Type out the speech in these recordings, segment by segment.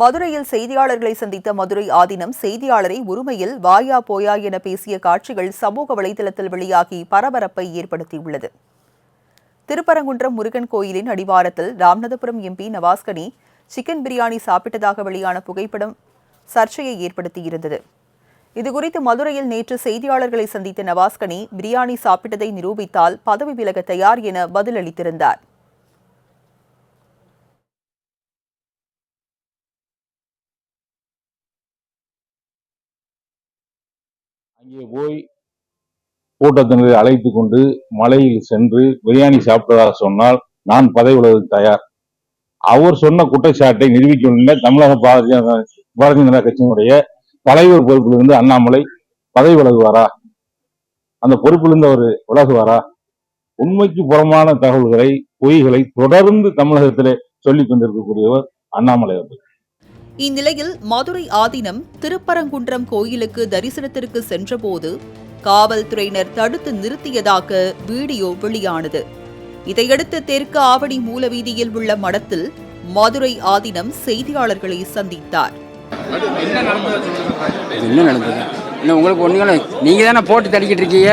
மதுரையில் செய்தியாளர்களை சந்தித்த மதுரை ஆதீனம் செய்தியாளரை உரிமையில் வாயா போயா என பேசிய காட்சிகள் சமூக வலைதளத்தில் வெளியாகி பரபரப்பை ஏற்படுத்தியுள்ளது. திருப்பரங்குன்றம் முருகன் கோயிலின் அடிவாரத்தில் ராமநாதபுரம் எம்பி நவாஸ்கனி சிக்கன் பிரியாணி சாப்பிட்டதாக வெளியான புகைப்படம் சர்ச்சையை ஏற்படுத்தியிருந்தது. இதுகுறித்து மதுரையில் நேற்று செய்தியாளர்களை சந்தித்த நவாஸ்கனி பிரியாணி சாப்பிட்டதை நிரூபித்தால் பதவி விலக தயார் என பதிலளித்திருந்தார். அங்கே போய் கூட்டத்தினரை அழைத்து கொண்டு மலையில் சென்று பிரியாணி சாப்பிட்டதாக சொன்னால் நான் பதவி விலகுவதற்கு தயார். அவர் சொன்ன குற்றச்சாட்டை நிரூபிக்கவில்லை. தமிழக பாரதிய பாரதிய ஜனதா கட்சியினுடைய தலைவர் பொறுப்பிலிருந்து அண்ணாமலை பதவி விலகுவாரா அந்த பொறுப்பிலிருந்து அவர் விலகுவாரா? உண்மைக்கு புறமான தகவல்களை பொய்களை தொடர்ந்து தமிழகத்திலே சொல்லிக் கொண்டிருக்கக்கூடியவர் அண்ணாமலை அவர்கள். இந்நிலையில் மதுரை ஆதீனம் திருப்பரங்குன்றம் கோயிலுக்கு தரிசனத்திற்கு சென்றபோது காவல்துறையினர் தடுத்து நிறுத்தியதாக வீடியோ வெளியானது. இதையடுத்து தெற்கு ஆவடி மூலவீதியில் உள்ள மடத்தில் மதுரை ஆதீனம் செய்தியாளர்களை சந்தித்தார். என்ன நடந்தது? இல்லை உங்களுக்கு ஒன்றும் நீங்கள் தானே போட்டு தடிக்கிட்டு இருக்கீங்க?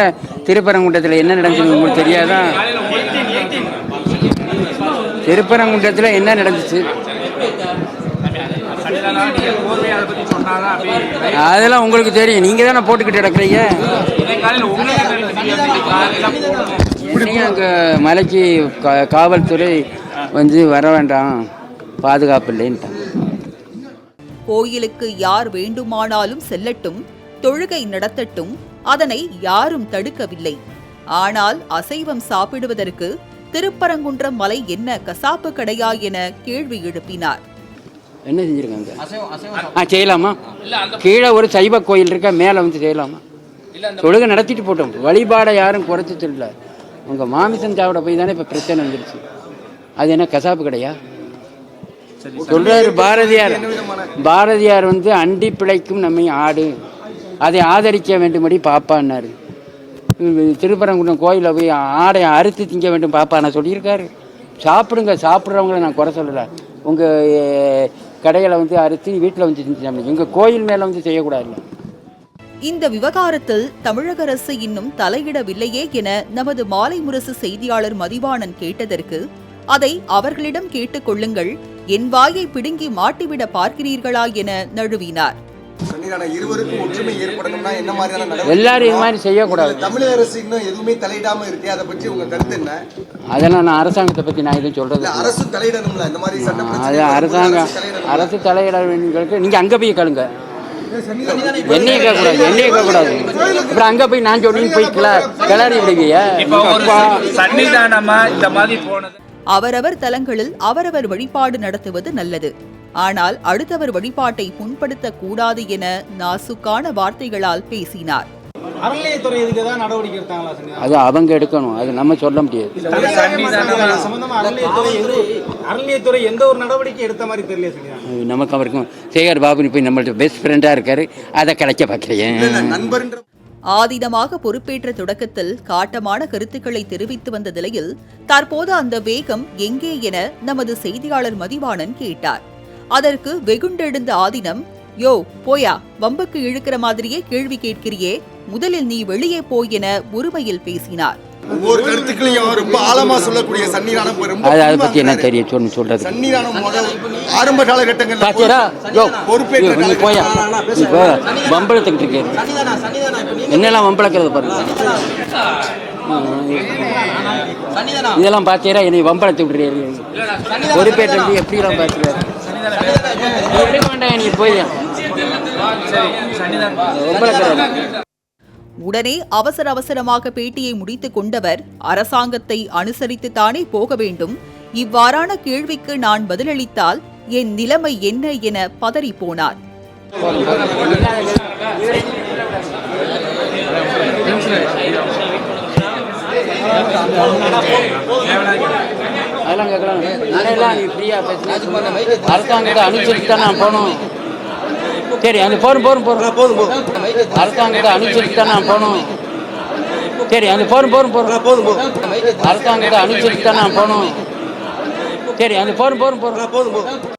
திருப்பரங்குன்றத்தில் என்ன நடந்துச்சு உங்களுக்கு தெரியாதா? திருப்பரங்குன்றத்தில் என்ன நடந்துச்சு? அதெல்லாம் உங்களுக்கு தெரியும். நீங்கள் தானே போட்டுக்கிட்டு கிடக்குறீங்க? அங்கே மலைக்கு கா- காவல்துறை வந்து வர வேண்டாம்? பாதுகாப்பு இல்லைன்ட்டான் கோயிலுக்கு யார் வேண்டுமானாலும் செல்லட்டும் தொழுகை நடத்தட்டும் அதனை யாரும் தடுக்கவில்லை. ஆனால் அசைவம் சாப்பிடுவதற்கு திருப்பரங்குன்றம் மலை என்ன கசாப்பு கடையா என கேள்வி எழுப்பினார். என்ன செஞ்சுருக்காங்க ஆ செய்யலாமா? கீழே ஒரு சைவ கோயில் இருக்கா மேலே வந்து செய்யலாமா? தொழுகை நடத்திட்டு போட்டோம். வழிபாடை யாரும் குறைச்சி சொல்லல உங்கள் மாமிசம் சாப்பிட போய் தானே இப்போ பிரச்சனை வந்துருச்சு. அது என்ன கசாப்பு கடையா? சொல்றாரு பாரதியார். பாரதியார் வந்து அண்டி பிழைக்கும் நம்மை ஆடு. அதை ஆதரிக்க வேண்டும்படி பாப்பான்னாரு. திருப்பரங்குன்றம் கோயிலில் போய் ஆடை அறுத்து திங்க வேண்டும் பாப்பா நான் சொல்லியிருக்காரு. சாப்பிடுங்க சாப்பிட்றவங்கள நான் குறை சொல்லலை. உங்கள் கடைகளை வந்து அறுத்து வீட்டில் வந்து செஞ்சு சாப்பிடுங்க கோயில் மேலே வந்து செய்யக்கூடாது இந்த விவகாரத்தில் தமிழக அரசு இன்னும் தலையிடவில்லையே என நமது மாலை முரசு செய்தியாளர் மதிவாணன் கேட்டதற்கு அதை அவர்களிடம் கேட்டுக் கொள்ளுங்கள். என் வாயை பிடுங்கி மாட்டிவிட பார்க்கிறீர்களா என நழுவினார். சன்னிதானம் இருவருக்கும் ஒற்றுமை ஏற்படணும்னா என்ன மாதிரியான எல்லாரும் இது மாதிரி செய்யக்கூடாது. தமிழக அரசு இன்னும் எதுவுமே தலையிடாம இருக்கு அதை பற்றி உங்க கருத்து என்ன? அதெல்லாம் நான் அரசாங்கத்தை பற்றி நான் எதுவும் சொல்கிறது இல்ல அரசு தலையிடணும்ல இந்த மாதிரி அது பிரச்சனை அரசாங்கம். அரசு தலையிட வேண்டியவர்களுக்கு நீங்கள் அங்கே போய் கேளுங்க. என்னைய கேட்கக்கூடாது என்னைய கேட்கக்கூடாது. அப்புறம் அங்கே போய் நான் சொல்லி போய் கிள கிளறி விடுவீங்க இப்போ ஒரு சன்னிதானமா இந்த மாதிரி போனது? அவரவர் தலங்களில் அவரவர் வழிபாடு நடத்துவது நல்லது. ஆனால் அடுத்தவர் வழிபாட்டை புண்படுத்தக் கூடாது என நாசுக்கான வார்த்தைகளால் பேசினார். அது அவங்க எடுக்கணும். அது நம்ம சொல்ல முடியாது. இது சம்பந்தமா அறநிலையத்துறை எது அறநிலையத்துறை எந்த ஒரு நடவடிக்கை எடுத்த மாதிரி தெரியல சார் அது நமக்கு அவருக்கும் சேகர் பாபுனு போய் நம்மள்ட்ட பெஸ்ட் ஃப்ரெண்டாக இருக்காரு. அதை கிடைக்க பார்க்குறேன் இல்ல, நண்பர்ன்ற ஆதீனமாக பொறுப்பேற்ற தொடக்கத்தில் காட்டமான கருத்துக்களை தெரிவித்து வந்த நிலையில் தற்போது அந்த வேகம் எங்கே என நமது செய்தியாளர் மதிவாணன் கேட்டார். அதற்கு வெகுண்டெழுந்த ஆதீனம் யோ போயா வம்புக்கு இழுக்கிற மாதிரியே கேள்வி கேட்கிறியே முதலில் நீ வெளியே போ என உரிமையில் பேசினார். ஒவ்வொரு கருத்துக்களையும் ரொம்ப ஆழமா சொல்லக்கூடிய சன்னிதானம் அது பற்றி என்ன. தெரியும்? சொல்லு சொல்கிறது சன்னிதானம் முத ஆரம்ப யோ பொறுப்பேற்ற நீ போயா. இப்போ வம்பளத்துக்கிட்டு இருக்கேன் என்னெல்லாம் வம்பளக்கிறது பாருங்க இதெல்லாம் பார்த்தீரா என்னை வம்பளத்து விட்டுறீங்க பொறுப்பேற்றது எப்படிலாம் பார்த்துக்காரு உடனே அவசர அவசரமாக பேட்டியை முடித்துக் கொண்டவர் அரசாங்கத்தை அனுசரித்துத்தானே போக வேண்டும். இவ்வாறான கேள்விக்கு நான் பதிலளித்தால் என் நிலைமை என்ன என பதறிப் போனார். அதெல்லாம் கேட்கலாம் முன்னையெல்லாம் நீ ஃப்ரீயாக பேசுன. அரசாங்கத்தை அனுசரித்து தான் நான் போகணும் சரி அது போரும் போரும் போரும் போதும் அரசாங்கத்தை அனுசரித்து தான் நான் போகணும் சரி அது போரும் போரும் போரும் போதும் அரசாங்கத்தை அனுசரித்து தான் நான் போகணும் சரி அது போரும் போரும் போதும் போதும்.